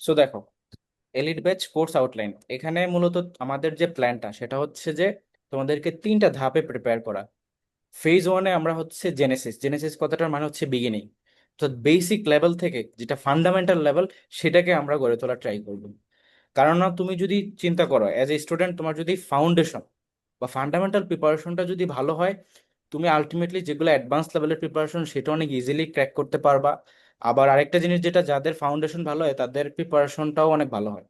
So দেখো elite batch course outline এখানে মূলত আমাদের যে প্ল্যানটা সেটা হচ্ছে যে তোমাদেরকে তিনটা ধাপে প্রিপেয়ার করা। ফেজ ওয়ানে আমরা হচ্ছে জেনেসিস জেনেসিস কথাটার মানে হচ্ছে বিগিনিং তো বেসিক লেভেল থেকে যেটা ফান্ডামেন্টাল লেভেল সেটাকে আমরা গড়ে তোলার ট্রাই করব। কারণ না, তুমি যদি চিন্তা করো অ্যাজ এ স্টুডেন্ট তোমার যদি ফাউন্ডেশন বা ফান্ডামেন্টাল প্রিপারেশনটা যদি ভালো হয়, তুমি আলটিমেটলি যেগুলো অ্যাডভান্স লেভেলের প্রিপারেশন সেটা অনেক ইজিলি ক্র্যাক করতে পারবা। আবার আরেকটা জিনিস যেটা যাদের ফাউন্ডেশন ভালো হয়, তাদের প্রিপারেশনটাও অনেক ভালো হয়।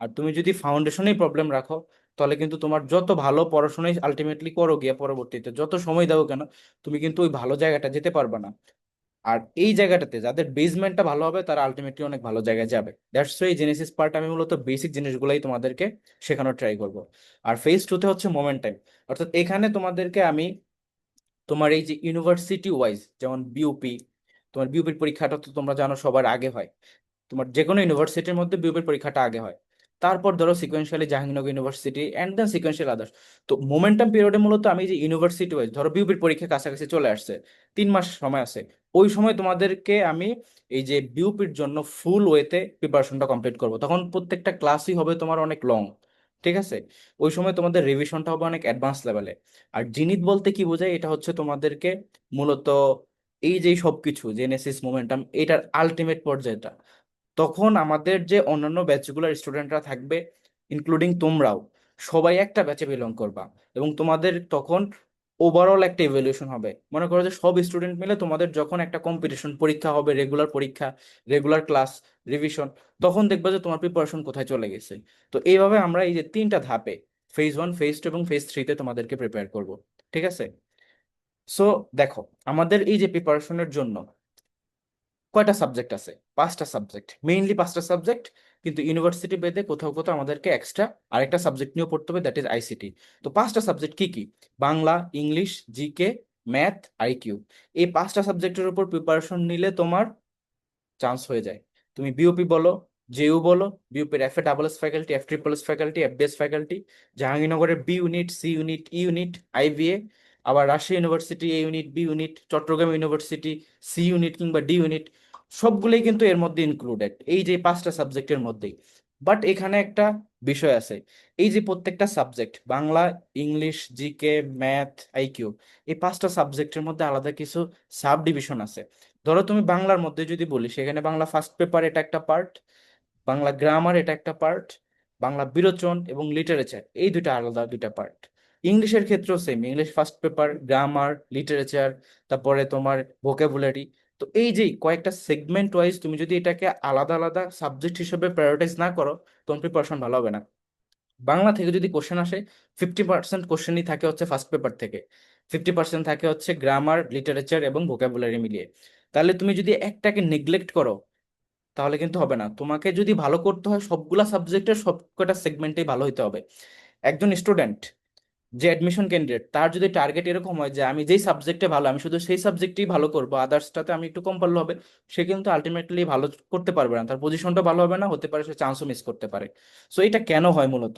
আর তুমি যদি ফাউন্ডেশনেই প্রবলেম রাখো, তাহলে কিন্তু তোমার যত ভালো পড়াশোনাই আলটিমেটলি করো গিয়ে পরবর্তীতে, যত সময় দাও কেন, তুমি কিন্তু ওই ভালো জায়গাটা যেতে পারবে না। আর এই জায়গাটাতে যাদের বেসমেন্টটা ভালো হবে, তারা আলটিমেটলি অনেক ভালো জায়গায় যাবে। দ্যাটস এই জেনেসিস পার্ট আমি মূলত বেসিক জিনিসগুলাই তোমাদেরকে শেখানোর ট্রাই করব। আর ফেজ টুতে হচ্ছে মোমেন্ট টাইম অর্থাৎ এখানে তোমাদেরকে আমি তোমার এই যে ইউনিভার্সিটি ওয়াইজ যেমন বিউপি তোমার বিউপির পরীক্ষাটা তো তোমরা জানো সবার আগে হয়। তোমার যে কোনো ইউনিভার্সিটির মধ্যে বিউপির পরীক্ষাটা আগে হয়। তারপর ধরো sequentially Jahangirnagar university and then sequential others তো মোমেন্টাম পিরিয়ডে মূলত আমি যে ইউনিভার্সিটি ওয়াইজ ধরো বিউপির পরীক্ষা কাছাকাছি চলে আসছে, তিন মাস সময় আছে। ওই সময় তোমাদেরকে আমি এই যে বিউপির জন্য ফুল ওয়েতে প্রিপারেশনটা কমপ্লিট করব। তখন প্রত্যেকটা ক্লাসই হবে তোমার অনেক লং ঠিক আছে? ওই সময় তোমাদের রিভিশনটা হবে অনেক অ্যাডভান্স লেভেলে আর জিনিস বলতে কি বোঝায়? এটা হচ্ছে তোমাদেরকে মূলত এই যে সবকিছু জেনেসিস মোমেন্টাম এটার আলটিমেট পর্যায়টা, তখন আমাদের যে অন্যান্য ব্যাচগুলোর স্টুডেন্টরা থাকবে ইনক্লুডিং তোমরাও, সবাই একটা ব্যাচে বিলং করবা এবং তোমাদের তখন ওভারঅল একটা ইভ্যালুয়েশন হবে। মনে করো যে সব স্টুডেন্ট মিলে তোমাদের যখন একটা কম্পিটিশন পরীক্ষা হবে রেগুলার পরীক্ষা রেগুলার ক্লাস রিভিশন তখন দেখবা যে তোমার প্রিপারেশন কোথায় চলে গেছে। তো এইভাবে আমরা এই যে তিনটা ধাপে ফেজ ওয়ান ফেজ টু এবং ফেজ থ্রিতে তোমাদেরকে প্রিপেয়ার করব। ঠিক আছে? সো দেখো, আমাদের এই যে প্রিপারেশনের জন্য কয়টা সাবজেক্ট আছে? পাঁচটা সাবজেক্ট মেইনলি পাঁচটা সাবজেক্ট কিন্তু ইউনিভার্সিটি বেদে কোথাও কোথাও আমাদেরকে এক্সট্রা আরেকটা সাবজেক্ট নিয়েও পড়তে হবে দ্যাট ইজ আইসিটি তো পাঁচটা সাবজেক্ট কি কি? Bangla, English GK math IQ এই পাঁচটা সাবজেক্টের উপর প্রিপারেশন নিলে তোমার চান্স হয়ে যায়। তুমি বিওপি বলো জেইউ বলো বিউপির F A double S faculty F triple S faculty F BS faculty জাহাঙ্গীরনগরের B unit C unit E unit IBA আবার Rajshahi university A unit B unit Chattogram university C unit কিংবা D unit সবগুলোই কিন্তু এর মধ্যে included এই যে পাঁচটা সাবজেক্টের মধ্যেই। বাট এখানে একটা বিষয় আছে। এই যে প্রত্যেকটা subject Bangla English GK math IQ এই পাঁচটা সাবজেক্টের মধ্যে আলাদা কিছু সাব ডিভিশন আছে। ধরো তুমি বাংলার মধ্যে যদি বলি, সেখানে বাংলা ফার্স্ট পেপার এটা একটা পার্ট বাংলা গ্রামার এটা একটা পার্ট বাংলা বিরোচন এবং লিটারেচার এই দুটা আলাদা দুটা পার্ট ইংলিশের ক্ষেত্রেও same English first paper grammar literature তারপরে তোমার ভোকাবুলারি তো এই যে কয়েকটা সেগমেন্ট ওয়াইজ তুমি যদি এটাকে আলাদা আলাদা সাবজেক্ট হিসেবে প্রায়োরিটাইজ না করো, তোমার প্রিপারেশন ভালো হবে না। বাংলা থেকে যদি কোশ্চেন আসে ফিফটি পার্সেন্ট কোশ্চেনই থাকে হচ্ছে ফার্স্ট পেপার থেকে। ফিফটি পার্সেন্ট থাকে হচ্ছে গ্রামার লিটারেচার এবং ভোকাবুলারি মিলিয়ে। তাহলে তুমি যদি একটাকে নেগলেক্ট করো, তাহলে কিন্তু হবে না। তোমাকে যদি ভালো করতে হয়, সবগুলা সাবজেক্টের সবকটা সেগমেন্টেই ভালো হইতে হবে। একজন স্টুডেন্ট যে অ্যাডমিশন ক্যান্ডিডেট তার যদি টার্গেট এরকম হয় যে আমি যেই সাবজেক্টে ভালো, আমি শুধু সেই সাবজেক্টেই ভালো করব আদার্সটাতে আমি একটু কম পারলে হবে, সে কিন্তু আলটিমেটলি ভালো করতে পারবে না। তার পজিশনটা ভালো হবে না, হতে পারে সে চান্সও মিস করতে পারে। সো এটা কেন হয় মূলত?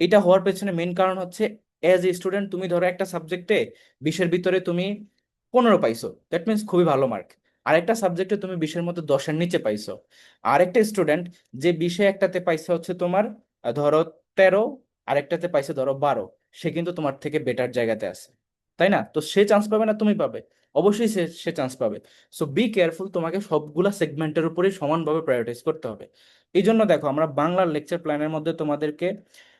এটা হওয়ার পেছনে মেন কারণ হচ্ছে এজ এ স্টুডেন্ট তুমি ধরো একটা সাবজেক্টে বিশের ভিতরে তুমি পনেরো পাইছো দ্যাট মিনস খুবই ভালো মার্ক আরেকটা সাবজেক্টে তুমি বিশের মধ্যে দশের নিচে পাইছো। আরেকটা স্টুডেন্ট যে বিশে একটাতে পাইছে হচ্ছে তোমার ধরো তেরো, আরেকটাতে পাইছে ধরো বারো। সে কিন্তু তোমার থেকে বেটার জায়গাতে আছে, তাই না? তো সে চান্স পাবে না তুমি পাবে। অবশ্যই সে সে চান্স পাবে। সো বি কেয়ারফুল তোমাকে সবগুলা সেগমেন্টের উপরে সমানভাবে প্রায়োরিটাইজ করতে হবে। এই জন্য দেখো, আমরা বাংলার লেকচার প্ল্যানের মধ্যে তোমাদেরকে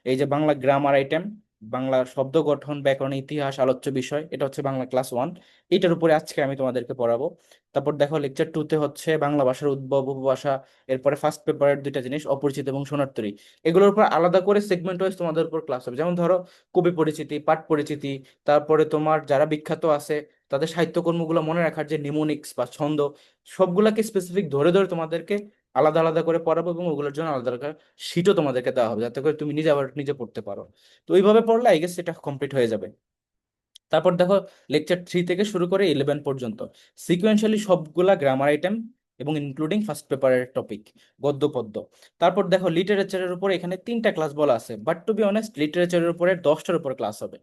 এই যে বাংলা গ্রামার আইটেম বাংলা শব্দ গঠন, ব্যাকরণ, ইতিহাস, আলোচ্য বিষয়, এটা হচ্ছে বাংলা ক্লাস ওয়ান। এটার উপরে আজকে আমি তোমাদেরকে পড়াবো। তারপর দেখো লেকচার টুতে হচ্ছে বাংলা ভাষার উদ্ভব, উপভাষা, এরপরে ফার্স্ট পেপারের দুইটা জিনিস, অপরিচিত এবং শোনার্তরী এগুলোর উপর আলাদা করে সেগমেন্ট ওয়াইজ তোমাদের উপর ক্লাস হবে। যেমন ধরো কবি পরিচিতি, পাঠ পরিচিতি, তারপরে তোমার যারা বিখ্যাত আছে, তাদের সাহিত্যকর্মগুলো মনে রাখার যে নিমোনিক্স বা ছন্দ, সবগুলাকে স্পেসিফিক ধরে ধরে তোমাদেরকে আলাদা আলাদা করে পড়াবো এবং ওগুলোর জন্য আলাদা আলাদা শিটও তোমাদেরকে দেওয়া হবে। যাতে করে তুমি নিজে আবার নিজে পড়তে পারো। তো ওইভাবে পড়লে আই গেস এটা কমপ্লিট হয়ে যাবে। তারপর দেখো লেকচার থ্রি থেকে শুরু করে ইলেভেন পর্যন্ত। সিকুয়েন্সিয়ালি সবগুলা গ্রামার আইটেম এবং ইনক্লুডিং ফার্স্ট পেপারের টপিক গদ্য, পদ্য। তারপর দেখো লিটারেচারের উপরে এখানে তিনটা ক্লাস বলা আছে। বাট টু বি অনেস্ট লিটারেচারের উপরে দশটার উপর ক্লাস হবে।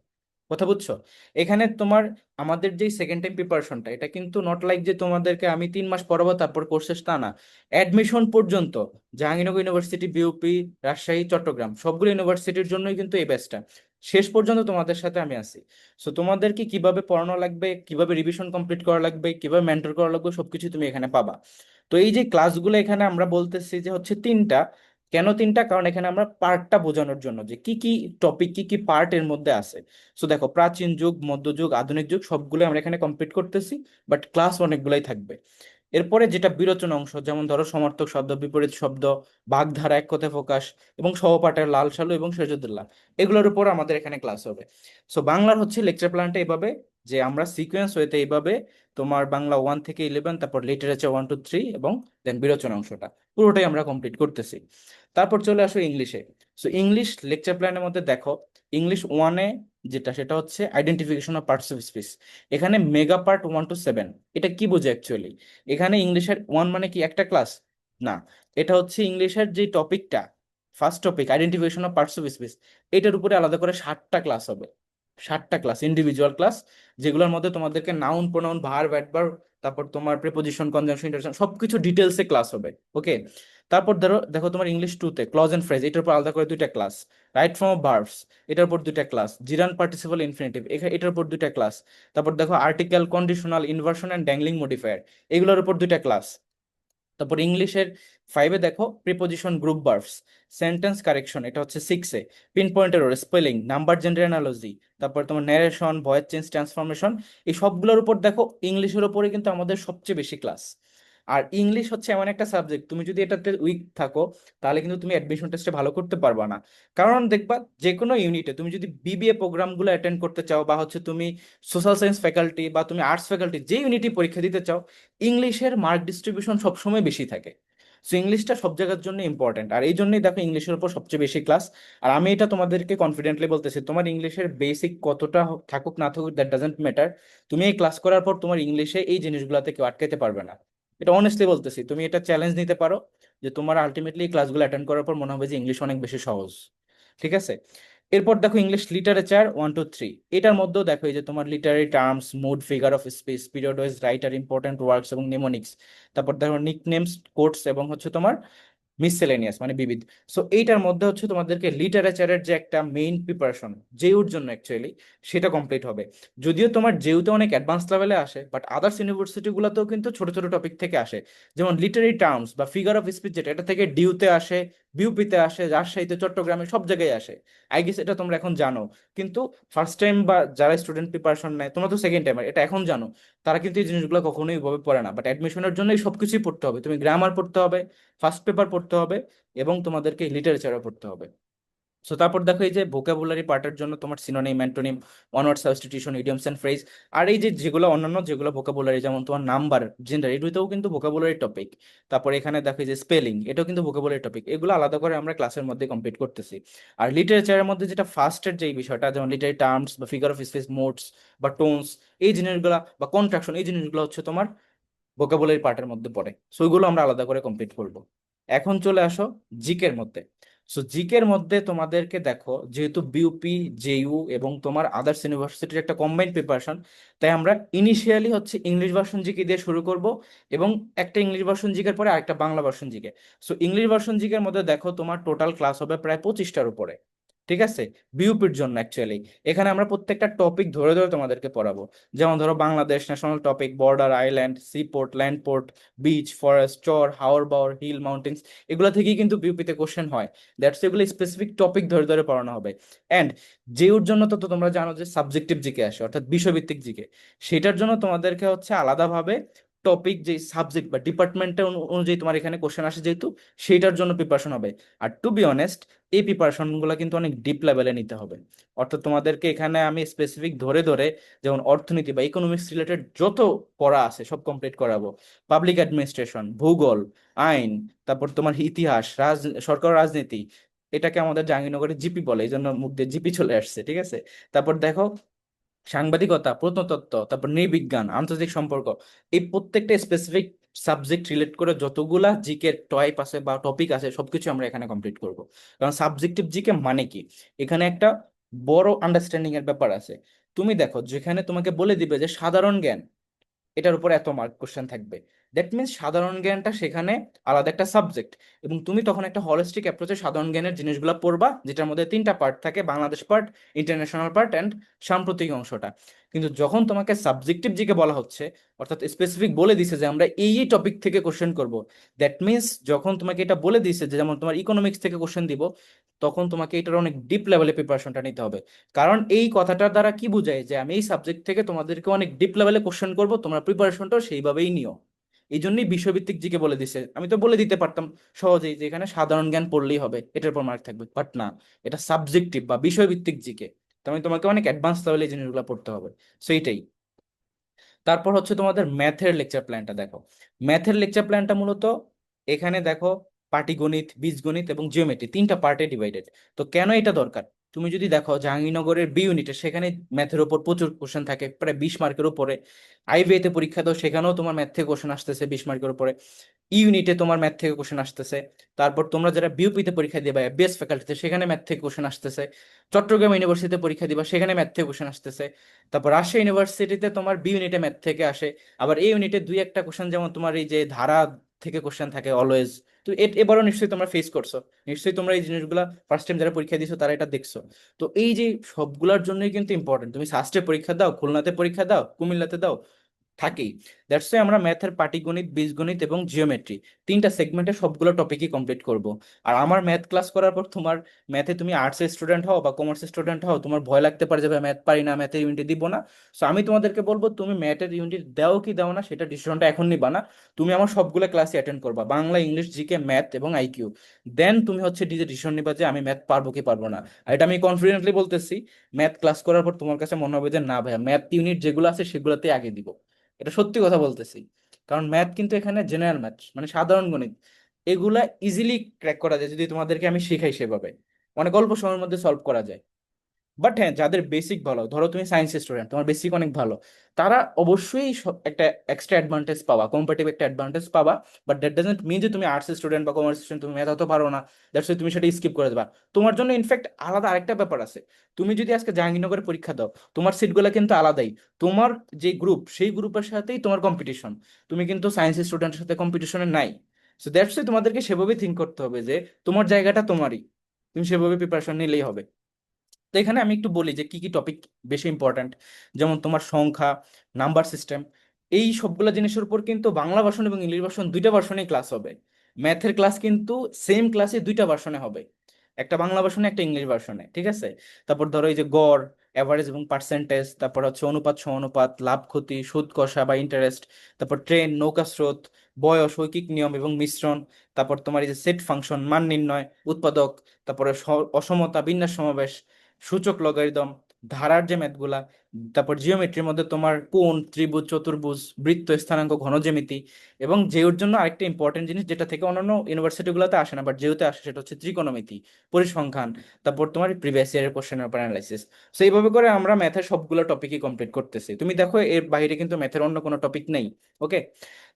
কথা বুঝছ? এখানে তোমার আমাদের যে সেকেন্ড টাইম প্রিপারেশনটা এটা কিন্তু নট লাইক যে তোমাদেরকে আমি তিন মাস পড়াবো, তারপর কোর্স শেষ, তা না। অ্যাডমিশন পর্যন্ত, জাহাঙ্গীরনগর ইউনিভার্সিটি বিউপি রাজশাহী, চট্টগ্রাম, সবগুলো ইউনিভার্সিটির জন্যই কিন্তু এই ব্যাচটা শেষ পর্যন্ত তোমাদের সাথে আমি আছি। সো তোমাদেরকে কীভাবে পড়ানো লাগবে, কীভাবে রিভিশন কমপ্লিট করা লাগবে, কীভাবে মেন্টর করা লাগবে, সবকিছু তুমি এখানে পাবা। তো এই যে ক্লাসগুলো এখানে আমরা বলতেছি যে হচ্ছে তিনটা কেন তিনটা? কারণ এখানে আমরা পার্টটা বোঝানোর জন্য যে কি কি টপিক কি কি পার্ট এর মধ্যে আছে। সো দেখো, প্রাচীন যুগ মধ্যযুগ আধুনিক যুগ সবগুলো আমরা এখানে কমপ্লিট করতেছি বাট ক্লাস অনেকগুলাই থাকবে। এরপরে যেটা বিরোচন অংশ, যেমন ধরো সমার্থক শব্দ, বিপরীত শব্দ, বাগধারা, এক কথায় প্রকাশ, এবং সহপাঠের লাল সালু এবং সিরাজউদ্দৌলা এগুলোর উপর আমাদের এখানে ক্লাস হবে। সো বাংলার হচ্ছে লেকচার প্ল্যানটা এভাবে, যে আমরা সিকোয়েন্স হইতে এইভাবে তোমার বাংলা ওয়ান থেকে ইলেভেন তারপর লিটারেচার ওয়ান টু থ্রি এবং দেন বিরোচন অংশটা, পুরোটাই আমরা কমপ্লিট করতেছি। তারপর চলে আসো ইংলিশে সো ইংলিশ লেকচার প্ল্যানের মধ্যে দেখো ইংলিশ ওয়ানে যেটা, সেটা হচ্ছে identification of parts of speech এখানে mega part one two seven এটা কি বোঝে অ্যাকচুয়ালি এখানে ইংলিশের ওয়ান মানে কি একটা ক্লাস না, এটা হচ্ছে ইংলিশের যে টপিকটা first topic identification of parts of speech এটার উপরে আলাদা করে ষাটটা ক্লাস হবে। ষাটটা ক্লাস ইন্ডিভিজুয়াল ক্লাস যেগুলোর মধ্যে তোমাদেরকে নাউন প্রোনাউন ভার অ্যাডভার তারপর তোমার প্রেপোজিশন কনজাংশন ইন্টারজেকশন সবকিছু ডিটেলসে ক্লাস হবে ওকে তারপর ধরো, দেখো তোমার ইংলিশ টুতে ক্লজ এন্ড ফ্রেজ এটার উপর আলাদা করে দুইটা class right form of verbs এটার উপর দুইটা ক্লাস জিরান পার্টিসিপাল ইনফিনিটিভ এটার উপর দুইটা ক্লাস তারপর দেখো article conditional inversion and dangling modifier এগুলোর উপর দুইটা ক্লাস তারপর ইংলিশের ফাইভে দেখো preposition group verbs sentence correction এটা হচ্ছে সিক্সে পিন পয়েন্টের or spelling number gender analogy তারপর তোমার ন্যারেশন ভয়েস চেঞ্জ ট্রান্সফরমেশন এই সবগুলোর উপর দেখো ইংলিশের উপরে কিন্তু আমাদের সবচেয়ে বেশি ক্লাস আর ইংলিশ হচ্ছে এমন একটা সাবজেক্ট তুমি যদি এটাতে উইক থাকো, তাহলে কিন্তু তুমি অ্যাডমিশন টেস্টে ভালো করতে পারবা না। কারণ দেখবা যে কোনো ইউনিটে তুমি যদি বিবিএ প্রোগ্রামগুলো অ্যাটেন্ড করতে চাও, বা হচ্ছে তুমি সোশ্যাল সায়েন্স ফ্যাকাল্টি বা তুমি আর্টস ফ্যাকাল্টি যে ইউনিটি পরীক্ষা দিতে চাও ইংলিশের মার্ক ডিস্ট্রিবিউশন সবসময় বেশি থাকে। সো ইংলিশটা সব জায়গার জন্য ইম্পর্টেন্ট আর এই জন্যই দেখো ইংলিশের উপর সবচেয়ে বেশি ক্লাস আর আমি এটা তোমাদেরকে কনফিডেন্টলি বলতেছি, তোমার ইংলিশের বেসিক কতটা থাকুক না থাকুক দ্যাট ডাজেন্ট ম্যাটার তুমি এই ক্লাস করার পর তোমার ইংলিশে এই জিনিসগুলোতে কেউ আটকাতে পারবে না। এটা অনেস্টলি বলতেছি, তুমি এটা চ্যালেঞ্জ নিতে পারো যে তোমার আলটিমেটলি ক্লাসগুলো অ্যাটেন্ড করার পর মনে হবে যে ইংলিশ অনেক বেশি সহজ, ঠিক আছে? এরপর দেখো English literature one two three এটার মধ্যেও দেখো এই যে তোমার literary terms mood figure of speech period wise writer important works এবং নেমোনিক্স তারপর দেখো নিকনেমস কোটস এবং হচ্ছে তোমার মিসসেলেনিয়াস মানে বিবিধ। সো এইটার মধ্যে হচ্ছে তোমাদেরকে লিটারেচারের যে একটা মেইন প্রিপারেশন জেউর জন্য অ্যাকচুয়ালি সেটা কমপ্লিট হবে। যদিও তোমার জেউতে অনেক অ্যাডভান্স লেভেলে আসে বাট আদার্স ইউনিভার্সিটিগুলোতেও কিন্তু ছোট ছোট টপিক থেকে আসে। যেমন লিটারি টার্মস বা ফিগার অফ স্পিচ যেটা, এটা থেকে ডিউতে আসে বিউপিতে আসে, রাজশাহীতে, চট্টগ্রামে, সব জায়গায় আসে। আই গেস এটা তোমরা এখন জানো। কিন্তু ফার্স্ট টাইম বা যারা স্টুডেন্ট প্রিপারেশন নেয়, তোমরা তো সেকেন্ড টাইম এটা এখন জানো। তারা কিন্তু এই জিনিসগুলো কখনোই ওইভাবে পড়ে না। বাট অ্যাডমিশনের জন্য এই সবকিছুই পড়তে হবে। তুমি গ্রামার পড়তে হবে ফার্স্ট পেপার পড়তে হবে, এবং তোমাদেরকে লিটারেচারও পড়তে হবে। সো তারপর দেখো এই যে ভোকাবুলারি পার্টের জন্য তোমার synonym antonym one word substitution idioms and phrase আর এই যে যেগুলো অন্যান্য যেগুলো ভোকাবুলারি যেমন তোমার নাম্বার জেন্ডার এগুলোতেও কিন্তু ভোকাবুলারি টপিক তারপর এখানে দেখো যে স্পেলিং এটাও কিন্তু ভোকাবুলারি টপিক এগুলো আলাদা করে আমরা ক্লাসের মধ্যে কমপ্লিট করতেছি। আর লিটারেচারের মধ্যে যেটা ফার্স্টের যে বিষয়টা, যেমন লিটারি টার্মস বা ফিগার অফ স্পেস মোডস বা টোনস এই জিনিসগুলো বা কন্ট্রাকশন এই জিনিসগুলো হচ্ছে তোমার ভোকাবুলারি পার্টের মধ্যে পড়ে। সো ওইগুলো আমরা আলাদা করে কমপ্লিট করব। এখন চলে আসো জিকের মধ্যে। সো জিকের মধ্যে তোমাদেরকে দেখো, যেহেতু বিউপি জেইউ এবং তোমার আদার্স ইউনিভার্সিটির একটা কম্বাইন্ড প্রিপারেশন তাই আমরা ইনিশিয়ালি হচ্ছে ইংলিশ ভার্সন জিকে দিয়ে শুরু করব এবং একটা ইংলিশ ভার্সন জিকের পরে আরেকটা Bangla version GK so English version জিকের মধ্যে দেখো তোমার টোটাল ক্লাস হবে প্রায় পঁচিশটার উপরে। ঠিক আছে? বিউপির জন্য অ্যাকচুয়ালি এখানে আমরা প্রত্যেকটা টপিক ধরে ধরে তোমাদেরকে পড়াবো। যেমন ধরো Bangladesh national topic border island sea port land port beach forest চর, হাওর বাওর হিল মাউন্টেন্স এগুলো থেকেই কিন্তু বিউপিতে কোশ্চেন হয়। দ্যাটস এগুলো স্পেসিফিক টপিক ধরে ধরে পড়ানো হবে। অ্যান্ড যেওর জন্য তো তোমরা জানো যে সাবজেক্টিভ জিকে আসে, অর্থাৎ বিষয়ভিত্তিক জিকে। সেটার জন্য তোমাদেরকে হচ্ছে আলাদাভাবে টপিক যে সাবজেক্ট বা ডিপার্টমেন্টের অনুযায়ী তোমার এখানে কোশ্চেন আসে যেহেতু, সেইটার জন্য প্রিপারেশন হবে। আর টু বি অনেস্ট এই প্রিপারেশনগুলো কিন্তু অনেক ডিপ লেভেলে নিতে হবে। অর্থাৎ তোমাদেরকে এখানে আমি স্পেসিফিক ধরে ধরে যেমন অর্থনীতি বা ইকোনমিক্স রিলেটেড যত পড়া আছে সব কমপ্লিট করাবো। পাবলিক অ্যাডমিনিস্ট্রেশন ভূগোল, আইন, তারপর তোমার ইতিহাস, রাজ, সরকার রাজনীতি, এটাকে আমাদের জাহাঙ্গীরনগরে জিপি বলে, এই জন্য মুখ দিয়ে জিপি চলে আসছে, ঠিক আছে? তারপর দেখো সাংবাদিকতা, প্রত্নতত্ত্ব, তারপর নৃবিজ্ঞান, আন্তর্জাতিক সম্পর্ক, এই প্রত্যেকটা স্পেসিফিক সাবজেক্ট রিলেট করে যতগুলা জিকে টাইপ আছে বা টপিক আছে, সবকিছু আমরা এখানে কমপ্লিট করব। কারণ সাবজেক্টিভ জিকে মানে কি? এখানে একটা বড় আন্ডারস্ট্যান্ডিং এর ব্যাপার আছে। তুমি দেখো, যেখানে তোমাকে বলে দিবে যে সাধারণ জ্ঞান, এটার উপর এত মার্ক কোশ্চেন থাকবে। দ্যাট মিনস সাধারণ জ্ঞানটা সেখানে আলাদা একটা সাবজেক্ট এবং তুমি তখন একটা হলিস্টিক অ্যাপ্রোচে সাধারণ জ্ঞানের জিনিসগুলো পড়বা, যেটার মধ্যে তিনটা পার্ট থাকে, Bangladesh part international part and সাম্প্রতিক অংশটা। কিন্তু যখন তোমাকে সাবজেক্টিভ জিকে বলা হচ্ছে, অর্থাৎ স্পেসিফিক বলে দিছে যে আমরা এই এই টপিক থেকে কোশ্চেন করব দ্যাট মিনস যখন তোমাকে এটা বলে দিছে যে যেমন তোমার ইকোনমিক্স থেকে কোশ্চেন দিব, তখন তোমাকে এটার অনেক ডিপ লেভেলে প্রিপারেশনটা নিতে হবে। কারণ এই কথাটার দ্বারা কি বোঝায়? যে আমি এই সাবজেক্ট থেকে তোমাদেরকে অনেক ডিপ লেভেলে কোশ্চেন করব, তোমরা প্রিপারেশনটাও সেইভাবেই নিও। এই জন্যই বিষয়ভিত্তিক জিকে বলে দিছে। আমি তো বলে দিতে পারতাম সহজেই যে এখানে সাধারণ জ্ঞান পড়লেই হবে, এটার উপর মার্ক থাকবে। বাট না, এটা সাবজেক্টিভ বা বিষয়ভিত্তিক জিকে। তো আমি তোমাকে অনেক অ্যাডভান্স লেভেলে এই জিনিসগুলো পড়তে হবে। সো এইটাই তারপর হচ্ছে তোমাদের ম্যাথের লেকচার প্ল্যানটা দেখো। ম্যাথের লেকচার প্ল্যানটা মূলত এখানে দেখো পাটিগণিত, বীজগণিত এবং জিওমেট্রি তিনটা পার্টে ডিভাইডেড তো কেন এটা দরকার? তুমি যদি দেখো জাহাঙ্গীরনগরের বি ইউনিটে সেখানে ম্যাথের উপর প্রচুর কোশ্চেন থাকে প্রায় বিশ মার্কের উপরে। আইবিএতে পরীক্ষা দাও সেখানেও তোমার ম্যাথ থেকে কোশ্চেন আসতেছে বিশ মার্কের উপরে। ই ইউনিটে তোমার ম্যাথ থেকে কোশ্চেন আসতেছে। তারপর তোমরা যারা বিউপিতে পরীক্ষা দিবা এফবিএস ফ্যাকাল্টিতে সেখানে ম্যাথ থেকে কোশ্চেন আসতেছে। চট্টগ্রাম ইউনিভার্সিটিতে পরীক্ষা দিবা সেখানে ম্যাথ থেকে কোশ্চেন আসতেছে। তারপর রাজশাহী ইউনিভার্সিটিতে তোমার বি ইউনিটে ম্যাথ থেকে আসে। আবার এই ইউনিটে দুই একটা কোশ্চেন যেমন তোমার এই যে ধারা থেকে কোশ্চেন থাকে অলওয়েজ তো এবারও নিশ্চয়ই তোমরা ফেস করছ। নিশ্চয়ই তোমরা এই জিনিসগুলো ফার্স্ট টাইম যারা পরীক্ষা দিয়েছ তারা এটা দেখছ। তো এই যে সবগুলোর জন্যই কিন্তু ইম্পর্টেন্ট তুমি সাস্টে পরীক্ষা দাও, খুলনাতে পরীক্ষা দাও, কুমিল্লাতে দাও থাকেই দ্যাটস আমরা ম্যাথের পাটিগণিত, বীজগণিত এবং জিওমেট্রি তিনটা সেগমেন্টে সবগুলো টপিকই কমপ্লিট করব। আর আমার ম্যাথ ক্লাস করার পর তোমার ম্যাথে তুমি আর্টসের স্টুডেন্ট হও বা কমার্সের স্টুডেন্ট হও, তোমার ভয় লাগতে পারে যে ম্যাথ পারি না ম্যাথের ইউনিট দিব না। সো আমি তোমাদেরকে বলব, তুমি ম্যাথের ইউনিট দাও কি দাও না, সেটা ডিসিশনটা এখন নিবা না। তুমি আমার সবগুলো ক্লাসে অ্যাটেন্ড করবা, বাংলা, ইংলিশ জিকে ম্যাথ এবং আইকিউ দেন তুমি হচ্ছে ডিজে ডিসিশন নিবা যে, আমি ম্যাথ পারব কি পারব না? আর এটা আমি কনফিডেন্টলি বলতেছি ম্যাথ ক্লাস করার পর তোমার কাছে মনে হবে যে, না, ভাইয়া ম্যাথ ইউনিট যেগুলো আছে সেগুলোতে আগে দিব। এটা সত্যি কথা বলতেছি। কারণ ম্যাথ কিন্তু এখানে জেনারেল ম্যাথ মানে সাধারণ গণিত। এগুলা ইজিলি ক্র্যাক করা যায়, যদি তোমাদেরকে আমি শেখাই সেভাবে। অনেক অল্প সময়ের মধ্যে সলভ করা যায়। বাট হ্যাঁ যাদের বেসিক ভালো, ধরো তুমি সায়েন্সের স্টুডেন্ট তোমার বেসিক অনেক ভালো, তারা অবশ্যই একটা এক্সট্রা অ্যাডভান্টেজ পাবা কম্পারেটিভ একটা অ্যাডভান্টেজ পাবা বাট দ্যাট ডাজন্ট মিন যে তুমি আর্টস স্টুডেন্ট বা কমার্স স্টুডেন্ট তুমি ম্যাথ পারো না দ্যাটস তুমি সেটা স্কিপ করে দেবা। তোমার জন্য ইনফ্যাক্ট আলাদা আরেকটা ব্যাপার আছে, তুমি যদি আজকে জাহাঙ্গীরনগরে পরীক্ষা দাও, তোমার সিটগুলো কিন্তু আলাদাই, তোমার যে গ্রুপ সেই গ্রুপের সাথেই তোমার কম্পিটিশন তুমি কিন্তু সায়েন্সের স্টুডেন্টের সাথে কম্পিটিশনে নাই। সো দ্যাটস তোমাদেরকে সেভাবে থিঙ্ক করতে হবে যে, তোমার জায়গাটা তোমারই, তুমি সেভাবে প্রিপারেশন নিলেই হবে। তো এখানে আমি একটু বলি যে কি কি টপিক বেশি ইম্পর্ট্যান্ট যেমন তোমার সংখ্যা নাম্বার সিস্টেম এই সবগুলো জিনিসের উপর কিন্তু বাংলা ভাষণ এবং ইংলিশ ভার্সন দুইটা ভার্সনেই ক্লাস হবে। ম্যাথের ক্লাস কিন্তু সেম ক্লাসে দুইটা ভার্সনে হবে। একটা বাংলা ভার্সনে একটা ইংলিশ ভার্সনে ঠিক আছে? তারপর ধরো এই যে গড় অ্যাভারেজ এবং পার্সেন্টেজ তারপর হচ্ছে অনুপাত, সমানুপাত, লাভ, ক্ষতি, সুদ, কষা বা ইন্টারেস্ট তারপর ট্রেন নৌকা স্রোত, বয়স, ঐকিক নিয়ম এবং মিশ্রণ, তারপর তোমার এই যে সেট ফাংশন মান নির্ণয়, উৎপাদক, তারপরে অসমতা, বিন্যাস সমাবেশ সূচক লগারিদম ধারার যে ম্যাথগুলা তারপর জিওমেট্রির মধ্যে তোমার কোণ, ত্রিভুজ, চতুর্ভুজ, বৃত্ত, স্থানাঙ্ক ঘন জ্যামিতি এবং যেওর জন্য আরেকটা ইম্পর্টেন্ট জিনিস যেটা থেকে অন্যান্য ইউনিভার্সিটিগুলোতে আসে না বাট যেহেতু আসে, সেটা হচ্ছে ত্রিকোণমিতি, পরিসংখ্যান, তারপর তোমার প্রিভিয়াস ইয়ারের কোশ্চেনের উপর অ্যানালাইসিস সো এইভাবে করে আমরা ম্যাথের সবগুলো টপিকই কমপ্লিট করতেছি। তুমি দেখো এর বাইরে কিন্তু ম্যাথের অন্য কোনো টপিক নেই ওকে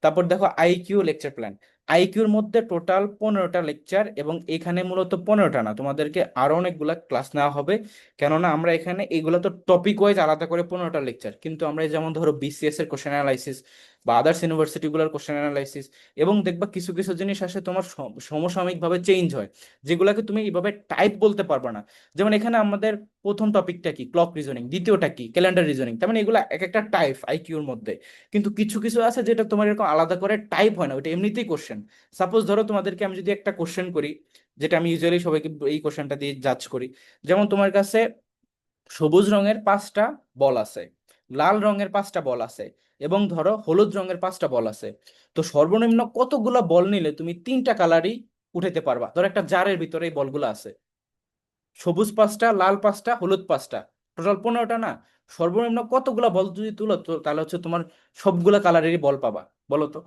তারপর দেখো আইকিউ লেকচার প্ল্যান আইকিউর মধ্যে টোটাল পনেরোটা লেকচার এবং এখানে মূলত পনেরোটা না, তোমাদেরকে আরও অনেকগুলা ক্লাস নেওয়া হবে। কেননা আমরা এখানে এগুলো তো টপিক ওয়াইজ আলাদা করে পনেরোটা লেকচার, কিন্তু আমরা যেমন ধরো বিসিএস এর কোশ্চেন অ্যানালাইসিস বা আদার্স ইউনিভার্সিটিগুলোর কোশ্চেন অ্যানালাইসিস এবং দেখবা কিছু কিছু জিনিস আসে তোমার সম- সমসাময়িকভাবে চেঞ্জ হয়, যেগুলোকে তুমি এইভাবে টাইপ বলতে পারবে না। যেমন এখানে আমাদের প্রথম টপিকটা কি? ক্লক রিজনিং দ্বিতীয়টা কি? ক্যালেন্ডার রিজনিং তার মানে এগুলো এক একটা টাইপ আইকিউর মধ্যে। কিন্তু কিছু কিছু আছে যেটা তোমার এরকম আলাদা করে টাইপ হয় না ওটা এমনিতেই কোশ্চেন সাপোজ ধরো তোমাদেরকে আমি যদি একটা কোশ্চেন করি, যেটা আমি ইউজুয়ালি সবাইকে এই কোশ্চেনটা দিয়ে জাজ করি, যেমন তোমার কাছে সবুজ রঙের পাঁচটা বল আছে, লাল রঙের পাঁচটা বল আছে এবং ধরো হলুদ রঙের পাঁচটা বল আছে। তো সর্বনিম্ন কতগুলা বল নিলে তুমি তিনটা কালারই উঠাইতে পারবা? ধরো একটা জারের ভিতরে এই বলগুলো আছে। সবুজ পাঁচটা, লাল পাঁচটা, হলুদ পাঁচটা। টোটাল পনেরোটা না? সর্বনিম্ন কতগুলা বল যদি তুলো, তো তাহলে হচ্ছে তোমার সবগুলা কালারেরই বল পাবা। বলো তো?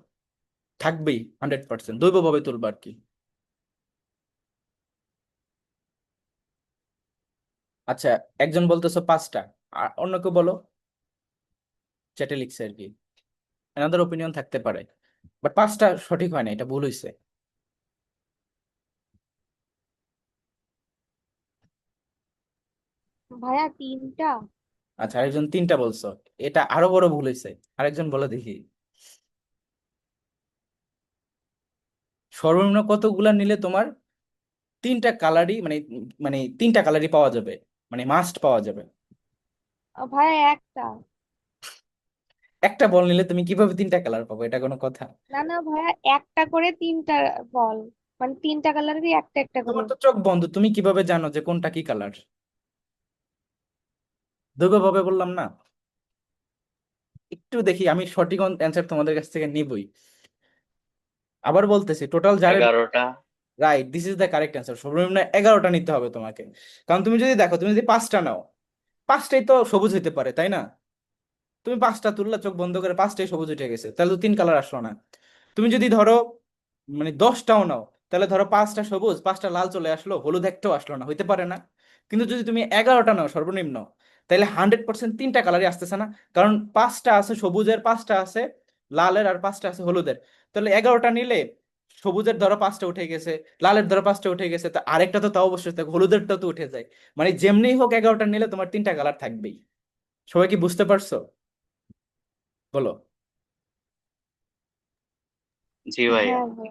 থাকবেই, হান্ড্রেড পার্সেন্ট। দৈবভাবে তুলবা আর কি। আচ্ছা একজন বলতেছো পাঁচটা। আর অন্য কেউ বলো। চ্যাটে লিখছে আর কি এনাদের ওপিনিয়ন থাকতে পারে বাট পাঁচটা সঠিক হয় না এটা ভুল হইছে। ভাইয়া তিনটা? আচ্ছা আরেকজন তিনটা বলছো এটা আরও বড় ভুল হয়েছে আরেকজন বলে দেখি। সর্বনিম্ন কতগুলা নিলে তোমার তিনটা কালারই মানে মানে তিনটা কালারই পাওয়া যাবে মানে মাস্ট পাওয়া যাবে? ভাইয়া একটা। একটা বল নিলে তুমি কীভাবে তিনটা কালার পাবো? এটা কোনো কথা? না না ভাইয়া একটা করে তিনটা বল। মানে তিনটা কালারেরই একটা একটা করে। তোমার তো চোখ বন্ধ তুমি কীভাবে জানো যে কোনটা কি কালার ভাবে বললাম না। একটু দেখি আমি সঠিক অ্যান্সার তোমাদের কাছ থেকে নিবই। আবার বলতেছি টোটাল যারে এগারোটা। Right this is the correct answer সর্বনিম্ন এগারোটা নিতে হবে তোমাকে। কারণ তুমি যদি দেখো তুমি যদি পাঁচটা নাও পাঁচটাই তো সবুজ হইতে পারে তাই না? তুমি পাঁচটা তুললা চোখ বন্ধ করে পাঁচটাই সবুজ উঠে গেছে। তাহলে তো তিন কালার আসলো না। তুমি যদি ধরো মানে দশটাও নাও, তাহলে ধরো পাঁচটা সবুজ, পাঁচটা লাল চলে আসলো, হলুদ একটাও আসলো না, হইতে পারে না। কিন্তু যদি তুমি এগারোটা নাও, সর্বনিম্ন, তাহলে হান্ড্রেড পার্সেন্ট তিনটা কালারই আসতেছে না। কারণ পাঁচটা আছে সবুজের, পাঁচটা আছে লালের আর পাঁচটা আছে হলুদের। তাহলে এগারোটা নিলে সবুজের ধরো পাঁচটা উঠে গেছে, লালের ধরো পাঁচটা উঠে গেছে, তা আরেকটা তো তাও অবশ্যই থাকে হলুদেরটা তো উঠে যায়। মানে যেমনি হোক এগারোটা নিলে তোমার তিনটা কালার থাকবেই। সবাই কি বুঝতে পারছ? বলো। জি ভাইয়া হ্যাঁ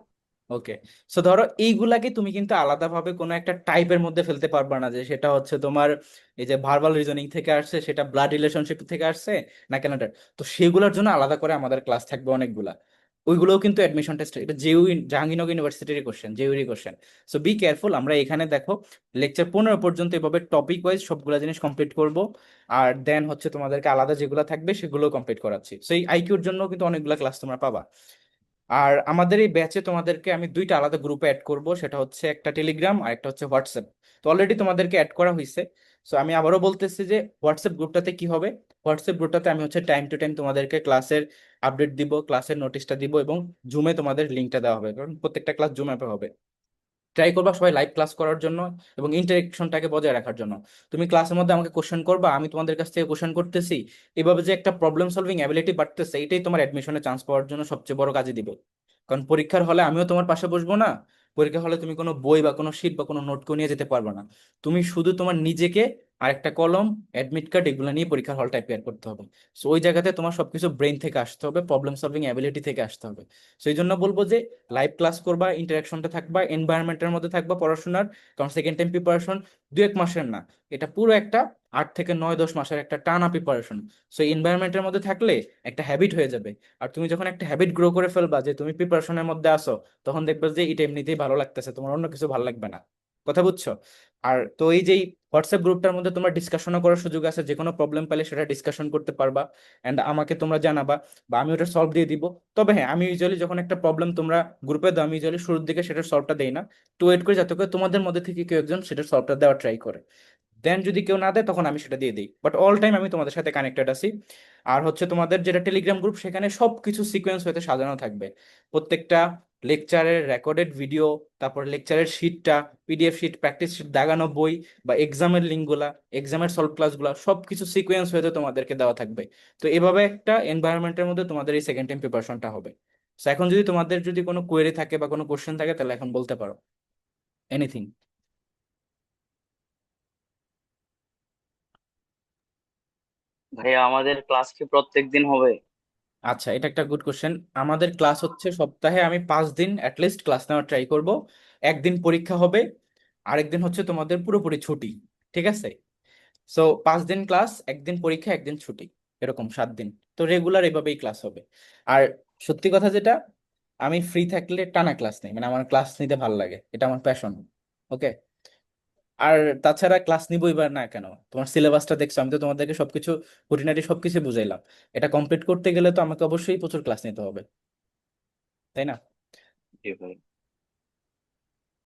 ওকে সো ধরো এইগুলাকে তুমি কিন্তু আলাদাভাবে কোনো একটা টাইপের মধ্যে ফেলতে পারবা না যে সেটা হচ্ছে তোমার এই যে ভার্বাল রিজনিং থেকে আসছে সেটা ব্লাড রিলেশনশিপ থেকে আসছে না কেনাটার তো সেগুলোর জন্য আলাদা করে আমাদের ক্লাস থাকবে অনেকগুলা। ওইগুলোও কিন্তু অ্যাডমিশন টেস্ট এটা জেইউ জাহাঙ্গীরনগর ইউনিভার্সিটির কোশ্চেন জেইউরি কোশ্চেন সো বি কেয়ারফুল আমরা এখানে দেখো লেকচার পনেরো পর্যন্ত এভাবে টপিক ওয়াইজ সবগুলা জিনিস কমপ্লিট করব, আর দেন হচ্ছে তোমাদেরকে আলাদা যেগুলো থাকবে সেগুলো কমপ্লিট করাচ্ছি। সো এই আইকিউর জন্য কিন্তু অনেকগুলো ক্লাস তোমরা পাবা। আর আমাদের এই ব্যাচে তোমাদেরকে আমি দুইটা আলাদা গ্রুপে অ্যাড করব, সেটা হচ্ছে একটা টেলিগ্রাম আর একটা হচ্ছে হোয়াটসঅ্যাপ তো অলরেডি তোমাদেরকে অ্যাড করা হয়েছে সো আমি আবারও বলতেছি যে হোয়াটসঅ্যাপ গ্রুপটাতে কি হবে? হোয়াটসঅ্যাপ গ্রুপটাতে আমি হচ্ছে টাইম টু টাইম তোমাদেরকে ক্লাসের আপডেট দিব ক্লাসের নোটিশটা দিব এবং জুমে তোমাদের লিঙ্কটা দেওয়া হবে। কারণ প্রত্যেকটা ক্লাস জুম অ্যাপে হবে। ট্রাই করবা সবাই লাইভ ক্লাস করার জন্য এবং ইন্টারেকশনটাকে বজায় রাখার জন্য। তুমি ক্লাসের মধ্যে আমাকে কোশ্চেন করবা, আমি তোমাদের কাছ থেকে কোশ্চেন করতেছি। এভাবে যে একটা প্রবলেম সলভিং অ্যাবিলিটি বাড়তেছে, এটাই তোমার অ্যাডমিশনে চান্স পাওয়ার জন্য সবচেয়ে বড় কাজে দিবে। কারণ পরীক্ষার হলে আমিও তোমার পাশে বসবো না। পরীক্ষার হলে তুমি কোনো বই বা কোনো শিট বা কোনো নোট নিয়ে যেতে পারবে না। তুমি শুধু তোমার নিজেকে আর একটা কলম অ্যাডমিট কার্ড এগুলো নিয়ে পরীক্ষার হলটা অ্যাপিয়ার করতে হবে। সো ওই জায়গাতে তোমার সবকিছু ব্রেন থেকে আসতে হবে প্রবলেম সলভিং অ্যাবিলিটি থেকে আসতে হবে। সো এই জন্য বলব যে লাইভ ক্লাস করবা ইন্টারাকশনটা থাকবা এনভায়রনমেন্টের মধ্যে থাকবা পড়াশোনার, কারণ সেকেন্ড টাইম প্রিপারেশন দু এক মাসের না, এটা পুরো একটা আট থেকে নয়, দশ মাসের একটা টানা প্রিপারেশন সো এনভায়রনমেন্টের মধ্যে থাকলে একটা হ্যাবিট হয়ে যাবে। আর তুমি যখন একটা হ্যাবিট গ্রো করে ফেলবা যে তুমি প্রিপারেশনের মধ্যে আসো তখন দেখবে যে এটা এমনিতেই ভালো লাগতেছে, তোমার অন্য কিছু ভালো লাগবে না। কথা বুঝছ? আর তো এই যে হোয়াটসঅ্যাপ গ্রুপটার মধ্যে তোমার ডিসকাশনও করার সুযোগ আছে যে কোনো প্রবলেম পেলে সেটা ডিসকাশন করতে পারবা অ্যান্ড আমাকে তোমরা জানাবা বা আমি ওটা সলভ দিয়ে দিব। তবে হ্যাঁ আমি ইউজুয়ালি যখন একটা প্রবলেম তোমরা গ্রুপে দাও, আমি ইউজুয়ালি শুরুর দিকে সেটার সলভটা দেই না। টু ওয়েট করে যাতে করে তোমাদের মধ্যে থেকে কেউ একজন সেটার সলভটা দেওয়ার ট্রাই করে। দেন যদি কেউ না দেয়, তখন আমি সেটা দিয়ে দিই। বাট অল টাইম আমি তোমাদের সাথে কানেক্টেড আছি। আর হচ্ছে তোমাদের যেটা টেলিগ্রাম গ্রুপ সেখানে সব কিছু সিকোয়েন্স হতে সাজানো থাকবে। প্রত্যেকটা লেকচারের রেকর্ডেড ভিডিও তারপর লেকচারের শিটটা পিডিএফ শিট প্র্যাকটিস শিট দাগানো বই বা এক্সামের লিঙ্কগুলা এক্সামের সলভ ক্লাসগুলা সব কিছু সিকোয়েন্স হতে তোমাদেরকে দেওয়া থাকবে। তো এভাবে একটা এনভায়রনমেন্টের মধ্যে তোমাদের এই সেকেন্ড টাইম প্রিপারেশনটা হবে। সো এখন যদি তোমাদের যদি কোনো কোয়েরি থাকে বা কোনো কোশ্চেন থাকে, তাহলে এখন বলতে পারো। এনিথিং ভাইয়া, আমাদের ক্লাস কি প্রত্যেক দিন হবে? আচ্ছা এটা একটা গুড কোশ্চেন আমাদের ক্লাস হচ্ছে সপ্তাহে আমি পাঁচ দিন অ্যাটলিস্ট ক্লাস নেওয়ার ট্রাই করব। একদিন পরীক্ষা হবে, আরেকদিন হচ্ছে তোমাদের পুরোপুরি ছুটি, ঠিক আছে? সো পাঁচ দিন ক্লাস একদিন পরীক্ষা, একদিন ছুটি, এরকম সাত দিন। তো রেগুলার এভাবেই ক্লাস হবে। আর সত্যি কথা যেটা, আমি ফ্রি থাকলে টানা ক্লাস নেই মানে আমার ক্লাস নিতে ভালো লাগে, এটা আমার প্যাশন ওকে আর তাছাড়া ক্লাস নিবই বা না কেন? তোমার সিলেবাসটা দেখছ, আমি তো তোমাদেরকে সবকিছু খুঁটিনাটি সবকিছু বুঝাইলাম। এটা কমপ্লিট করতে গেলে তো আমাকে অবশ্যই প্রচুর ক্লাস নিতে হবে। তাই না? জি ভাই।